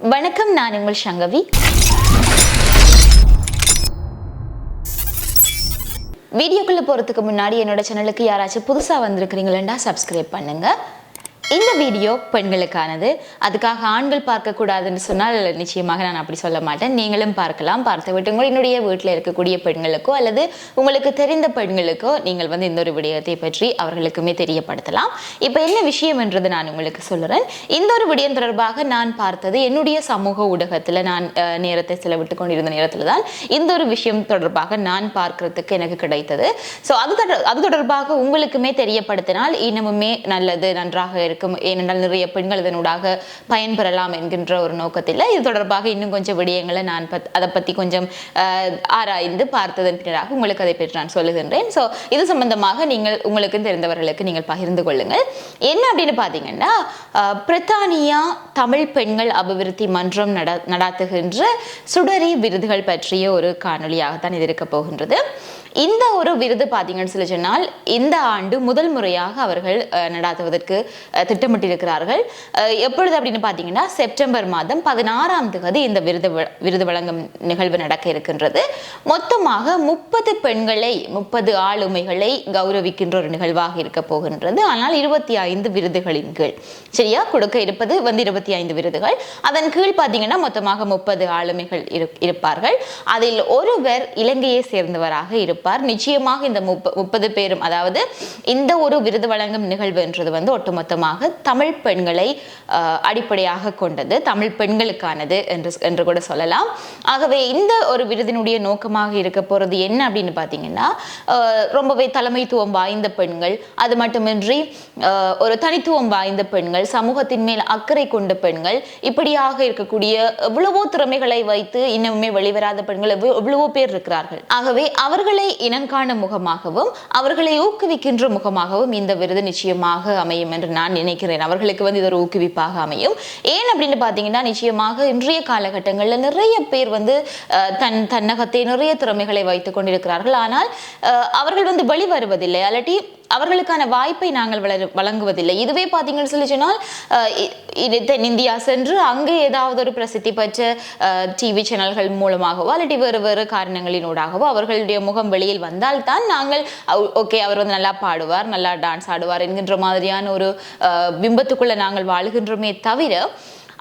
வணக்கம் நான் உங்கள் சங்கவி. வீடியோக்குள்ள போறதுக்கு முன்னாடி என்னோட சேனலுக்கு யாராச்சும் புதுசா வந்திருக்கிறீங்களா சப்ஸ்கிரைப் பண்ணுங்க. இந்த வீடியோ பெண்களுக்கானது. அதுக்காக ஆண்கள் பார்க்கக்கூடாதுன்னு சொன்னால் நிச்சயமாக நான் அப்படி சொல்ல மாட்டேன். நீங்களும் பார்க்கலாம். பார்த்து விட்டு உங்களுடைய வீட்டில் இருக்கக்கூடிய பெண்களுக்கோ அல்லது உங்களுக்கு தெரிந்த பெண்களுக்கோ நீங்கள் வந்து இந்த ஒரு விடயத்தை பற்றி அவர்களுக்குமே தெரியப்படுத்தலாம். இப்போ என்ன விஷயம் என்றது நான் உங்களுக்கு சொல்லுறேன். இந்த ஒரு விடயம் தொடர்பாக நான் பார்த்தது என்னுடைய சமூக ஊடகத்தில் நான் நேரத்தை செலவிட்டு கொண்டிருந்த நேரத்தில் தான் இந்த ஒரு விஷயம் தொடர்பாக நான் பார்க்கறதுக்கு எனக்கு கிடைத்தது. ஸோ அது தொடர் அது தொடர்பாக உங்களுக்குமே தெரியப்படுத்தினால் இன்னமுமே நல்லது நன்றாக இருக்கும் ஏனென்றால் நிறைய பெண்கள் இதனூடாக பயன்பெறலாம் என்கின்ற ஒரு நோக்கத்தில். இது தொடர்பாக இன்னும் கொஞ்சம் விடயங்களை நான் பத் அதை பற்றி கொஞ்சம் ஆராய்ந்து பார்த்ததன் பின்னராக உங்களுக்கு அதை பற்றி நான் சொல்லுகின்றேன். ஸோ இது சம்பந்தமாக நீங்கள் உங்களுக்கு தெரிந்தவர்களுக்கு நீங்கள் பகிர்ந்து கொள்ளுங்கள். என்ன அப்படின்னு பார்த்தீங்கன்னா பிரித்தானியா தமிழ் பெண்கள் அபிவிருத்தி மன்றம் நட நடாத்துகின்ற சுடரி விருதுகள் பற்றிய ஒரு காணொளியாகத்தான் இது இருக்க போகின்றது. இந்த ஒரு விருது பார்த்தீங்கன்னு சொல்லி சொன்னால் இந்த ஆண்டு முதல் முறையாக அவர்கள் நடாத்துவதற்கு திட்டமிட்டிருக்கிறார்கள். எப்பொழுது அப்படின்னு பார்த்தீங்கன்னா செப்டம்பர் மாதம் பதினாறாம் தேதி இந்த விருது விருது வழங்கும் நிகழ்வு நடக்க இருக்கின்றது. மொத்தமாக முப்பது பெண்களை முப்பது ஆளுமைகளை கௌரவிக்கின்ற ஒரு நிகழ்வாக இருக்க போகின்றது. ஆனால் இருபத்தி ஐந்து விருதுகளின் கீழ். சரியா? கொடுக்க இருப்பது வந்து இருபத்தி ஐந்து விருதுகள். அதன் கீழ் பார்த்தீங்கன்னா மொத்தமாக முப்பது ஆளுமைகள் இருப்பார்கள். அதில் ஒருவர் இலங்கையை சேர்ந்தவராக இருப்பார். நிச்சயமாக இந்த முப்ப முப்பது பேரும் அதாவது இந்த ஒரு விருது வழங்கும் நிகழ்வு என்றது வந்து ஒட்டுமொத்தமாக தமிழ் பெண்களை ஆஹ், அடிப்படையாக கொண்டது தமிழ் பெண்களுக்கானது என்று என்று கூட சொல்லலாம். ஆகவே இந்த ஒரு விருதினுடைய நோக்கமாக இருக்க போறது என்ன அப்படின்னு பார்த்தீங்கன்னா ரொம்பவே தலைமைத்துவம் வாய்ந்த பெண்கள் அது மட்டுமின்றி ஒரு தனித்துவம் வாய்ந்த பெண்கள் சமூகத்தின் மேல் அக்கறை கொண்ட பெண்கள் இப்படியாக இருக்கக்கூடிய எவ்வளவோ திறமைகளை வைத்து இன்னுமே வெளிவராத பெண்கள் எவ்வளவோ பேர் இருக்கிறார்கள். ஆகவே அவர்களை இனங்காணும் முகமாகவும் அவர்களை ஊக்குவிக்கின்ற முகமாகவும் இந்த விருது நிச்சயமாக அமையும் என்று நான் நினைக்கிறேன். அவர்களுக்கு வந்து இது ஒரு ஊக்குவிப்பாக அமையும். ஏன் அப்படின்னு பார்த்தீங்கன்னா நிச்சயமாக இன்றைய காலகட்டங்களில் நிறைய பேர் வந்து தன் தன்னகத்தை நிறைய திறமைகளை வைத்துக் கொண்டிருக்கிறார்கள். ஆனால் அவர்கள் வந்து வெளிவருவதில்லை அல்லாட்டி அவர்களுக்கான வாய்ப்பை நாங்கள் வளர வழங்குவதில்லை. இதுவே பார்த்தீங்கன்னு சொல்லி சொன்னால் இ- இது தென்னிந்தியா சென்று அங்கே ஏதாவது ஒரு பிரசித்தி பெற்ற டிவி சேனல்கள் மூலமாகவோ அல்லது வேறு வேறு காரணங்களினூடாகவோ அவர்களுடைய முகம் வெளியில் வந்தால் தான் நாங்கள் ஓகே அவர் வந்து நல்லா பாடுவார் நல்லா டான்ஸ் ஆடுவார் என்கின்ற மாதிரியான ஒரு பிம்பத்துக்குள்ளே நாங்கள் வாழுகின்றோமே தவிர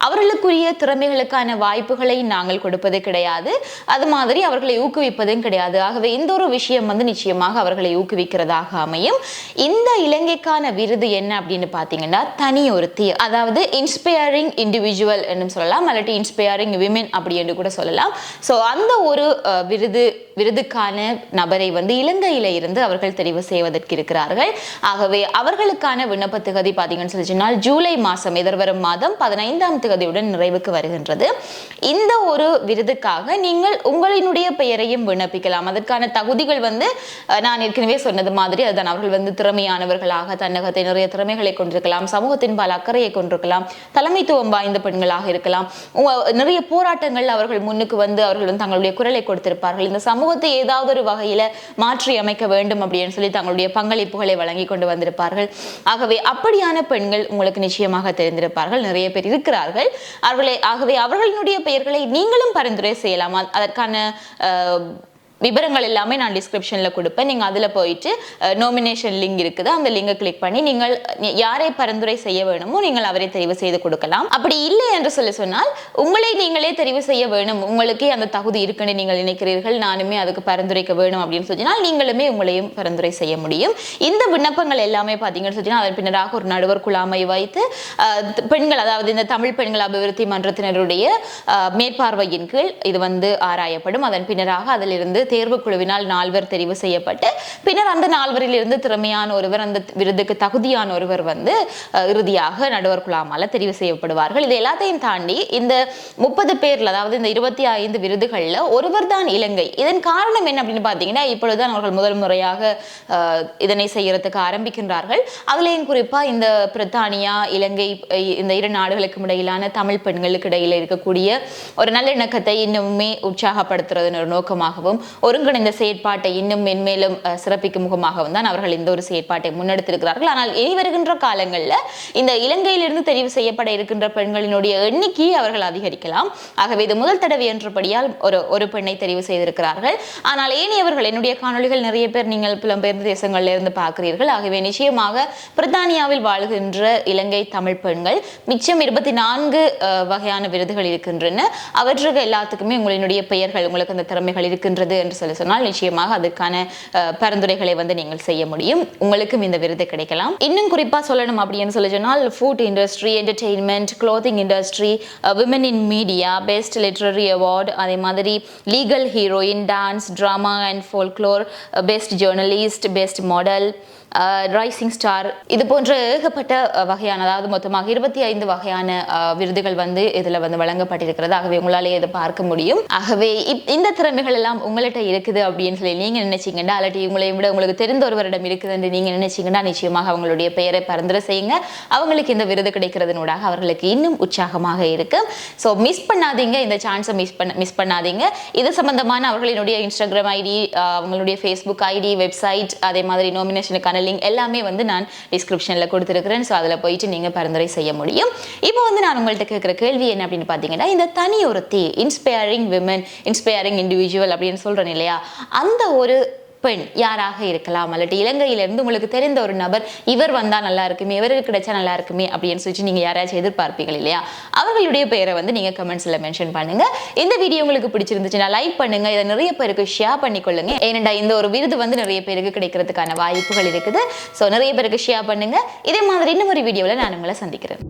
அவர்களுக்குரிய திறமைகளுக்கான வாய்ப்புகளை நாங்கள் கொடுப்பது கிடையாது. அது மாதிரி அவர்களை ஊக்குவிப்பதும் கிடையாது. ஆகவே இந்த ஒரு விஷயம் வந்து நிச்சயமாக அவர்களை ஊக்குவிக்கிறதாக அமையும். இந்த இலங்கைக்கான விருது என்ன அப்படின்னு பார்த்தீங்கன்னா தனி ஒருத்தி அதாவது இன்ஸ்பயரிங் இண்டிவிஜுவல் என்று சொல்லலாம் அல்லாட்டி இன்ஸ்பயரிங் விமென் அப்படி என்று கூட சொல்லலாம். ஸோ அந்த ஒரு விருது விருதுக்கான நபரை வந்து இலங்கையில இருந்து அவர்கள் தெரிவு செய்வதற்கு இருக்கிறார்கள். ஆகவே அவர்களுக்கான விண்ணப்ப திகதி பார்த்தீங்கன்னு சொல்லி சொன்னால் ஜூலை மாதம் எதிர்வரும் மாதம் பதினைந்தாம் கதையுடன் நிறைவுக்கு வருகின்றது. இந்த ஒரு விருதுக்காக நீங்கள் உங்களினுடைய பெயரையும் விண்ணப்பிக்கலாம். அதற்கான தகுதிகள் வந்து நான் ஏற்கனவே சொன்னது மாதிரி அதுதான். அவர்கள் வந்து திறமையானவர்களாக தன்னகத்தை நிறைய திறமைகளை கொண்டிருக்கலாம். சமூகத்தின் பல அக்கறையை கொண்டிருக்கலாம். தலைமைத்துவம் வாய்ந்த பெண்களாக இருக்கலாம். நிறைய போராட்டங்கள் அவர்கள் முன்னுக்கு வந்து அவர்கள் வந்து தங்களுடைய குரலை கொடுத்திருப்பார்கள். இந்த சமூகத்தை ஏதாவது ஒரு வகையில மாற்றி அமைக்க வேண்டும் அப்படின்னு சொல்லி தங்களுடைய பங்களிப்புகளை வழங்கி கொண்டு வந்திருப்பார்கள். ஆகவே அப்படியான பெண்கள் உங்களுக்கு நிச்சயமாக தெரிந்திருப்பார்கள். நிறைய பேர் இருக்கிறார்கள். அவர்களை ஆகவே அவர்களினுடைய பெயர்களை நீங்களும் பரிந்துரை செய்யலாம்? அதற்கான விவரங்கள் எல்லாமே நான் டிஸ்கிரிப்ஷனில் கொடுப்பேன். நீங்கள் அதில் போயிட்டு நோமினேஷன் லிங்க் இருக்குது. அந்த லிங்கை கிளிக் பண்ணி நீங்கள் யாரை பரிந்துரை செய்ய வேணுமோ நீங்கள் அவரை தெரிவு செய்து கொடுக்கலாம். அப்படி இல்லை என்று சொல்லி சொன்னால் உங்களை நீங்களே தெரிவு செய்ய வேணும். உங்களுக்கே அந்த தகுதி இருக்குன்னு நீங்கள் நினைக்கிறீர்கள். நானுமே அதுக்கு பரிந்துரைக்க வேணும் அப்படின்னு சொன்னால் நீங்களுமே உங்களையும் பரிந்துரை செய்ய முடியும். இந்த விண்ணப்பங்கள் எல்லாமே பார்த்தீங்கன்னு சொன்னால் அதன் பின்னராக ஒரு நடுவர் குழாமை வைத்து பெண்கள் அதாவது இந்த தமிழ் பெண்கள் அபிவிருத்தி மன்றத்தினருடைய மேற்பார்வையின் கீழ் இது வந்து ஆராயப்படும். அதன் பின்னராக அதிலிருந்து தேர்வு குழுவினால் நால்வர் தெரிவு செய்யப்பட்டு பின்னர் அந்த நால்வரில் இருந்து திறமையான ஒருவர் அந்த விருதுக்கு தகுதியான ஒருவர் வந்து இறுதியாக நடுவர் குழாமால தெரிவு செய்யப்படுவார்கள். இது எல்லாத்தையும் தாண்டி இந்த முப்பது பேர்ல அதாவது இந்த இருபத்தி ஐந்து விருதுகள்ல ஒருவர் தான் இலங்கை. இதன் காரணம் என்ன அப்படின்னு பார்த்தீங்கன்னா இப்பொழுதுதான் அவர்கள் முதல் முறையாக அஹ், இதனை செய்யறதுக்கு ஆரம்பிக்கின்றார்கள். அதுலேயும் குறிப்பாக இந்த பிரித்தானியா இலங்கை இந்த இரு நாடுகளுக்கும் இடையிலான தமிழ் பெண்களுக்கு இடையில இருக்கக்கூடிய ஒரு நல்லிணக்கத்தை இன்னுமே உற்சாகப்படுத்துறதுன்னு ஒரு நோக்கமாகவும் ஒருங்கிணைந்த செயற்பாட்டை இன்னும் மென்மேலும் சிறப்பிக்கும் முகமாகவும் தான் அவர்கள் இந்த ஒரு செயற்பாட்டை முன்னெடுத்திருக்கிறார்கள். ஆனால் இனி வருகின்ற காலங்களில் இந்த இலங்கையிலிருந்து தெரிவு செய்யப்பட இருக்கின்ற பெண்களினுடைய எண்ணிக்கையை அவர்கள் அதிகரிக்கலாம். ஆகவே இது முதல் தடவை என்றபடியால் ஒரு ஒரு பெண்ணை தெரிவு செய்திருக்கிறார்கள். ஆனால் ஏனையவர்கள் என்னுடைய காணொளிகள் நிறைய பேர் நீங்கள் புலம்பெயர்ந்த தேசங்களில் இருந்து பார்க்கிறீர்கள். ஆகவே நிச்சயமாக பிரித்தானியாவில் வாழ்கின்ற இலங்கை தமிழ் பெண்கள் மிச்சம் இருபத்தி நான்கு வகையான விருதுகள் இருக்கின்றன. அவற்றுக்கு எல்லாத்துக்குமே உங்களினுடைய பெயர்கள் உங்களுக்கு அந்த திறமைகள் இருக்கின்றது என்று சொல்லி சொன்னால் நிச்சயமாக அதற்கான பரிந்துரைகளை வந்து நீங்கள் செய்ய முடியும். உங்களுக்கும் இந்த விருது கிடைக்கலாம். இன்னும் குறிப்பா சொல்லணும் அப்படின்னு சொல்லி சொன்னால் food industry entertainment clothing industry women in media best literary award அதே மாதிரி legal heroine dance drama and folklore best journalist best model rising star இது போன்ற ஏகப்பட்ட வகையான அதாவது மொத்தமாக இருபத்தி ஐந்து வகையான விருதுகள் வந்து இதில் வந்து வழங்கப்பட்டிருக்கிறது ஆகவே உங்களாலே இதை பார்க்க முடியும். ஆகவே இப்- இந்த திறமைகள் எல்லாம் உங்கள்கிட்ட இருக்குது அப்படின்னு சொல்லி நீங்க நினைச்சீங்கன்னா அல்லாட்டி உங்களை விட உங்களுக்கு தெரிந்த ஒருவரிடம் இருக்குது என்று நீங்கள் நினைச்சிங்கன்னா நிச்சயமாக அவங்களுடைய பெயரை பரிந்துரை செய்யுங்க. அவங்களுக்கு இந்த விருது கிடைக்கிறதுனூடாக அவர்களுக்கு இன்னும் உற்சாகமாக இருக்கு ஸோ மிஸ் பண்ணாதீங்க. இந்த சான்ஸை மிஸ் பண்ண மிஸ் பண்ணாதீங்க. இது சம்பந்தமான அவர்களினுடைய இன்ஸ்டாகிராம் ஐடி அவங்களுடைய ஃபேஸ்புக் ஐடி வெப்சைட் அதே மாதிரி நாமினேஷனுக்கான லிங்க் எல்லாமே வந்து நான் டிஸ்கிரிப்ஷனில் கொடுத்துருக்கிறேன். ஸோ அதில் போயிட்டு நீங்கள் பரிந்துரை செய்ய முடியும். இப்போ வந்து நான் உங்கள்கிட்ட கேட்குற கேள்வி என்ன அப்படின்னு பார்த்தீங்கன்னா இந்த தனி ஒருத்தி இன்ஸ்பயரிங் விமன் இன்ஸ்பயரிங் இண்டிவிஜுவல் அப்படின்னு சொல்கிறேன் இல்லையா? அந்த ஒரு பெண் யாராக இருக்கலாம்? அல்லட்டு இலங்கையிலேருந்து உங்களுக்கு தெரிந்த ஒரு நபர் இவர் வந்தா நல்லா இருக்குமே இவருக்கு கிடைச்சா நல்லா இருக்குமே அப்படின்னு சொல்லி நீங்க யாராச்சும் எதிர்பார்ப்பீங்க இல்லையா? அவர்களுடைய பெயரை வந்து நீங்க கமெண்ட்ஸ்ல மென்ஷன் பண்ணுங்க. இந்த வீடியோ உங்களுக்கு பிடிச்சிருந்துச்சுன்னா லைக் பண்ணுங்க. இதை நிறைய பேருக்கு ஷேர் பண்ணிக்கொள்ளுங்க. ஏனெண்டா இந்த ஒரு விருது வந்து நிறைய பேருக்கு கிடைக்கிறதுக்கான வாய்ப்புகள் இருக்குது. ஸோ நிறைய பேருக்கு ஷேர் பண்ணுங்க. இதே மாதிரி இன்னும் ஒரு வீடியோவில் நான் உங்களை சந்திக்கிறேன்.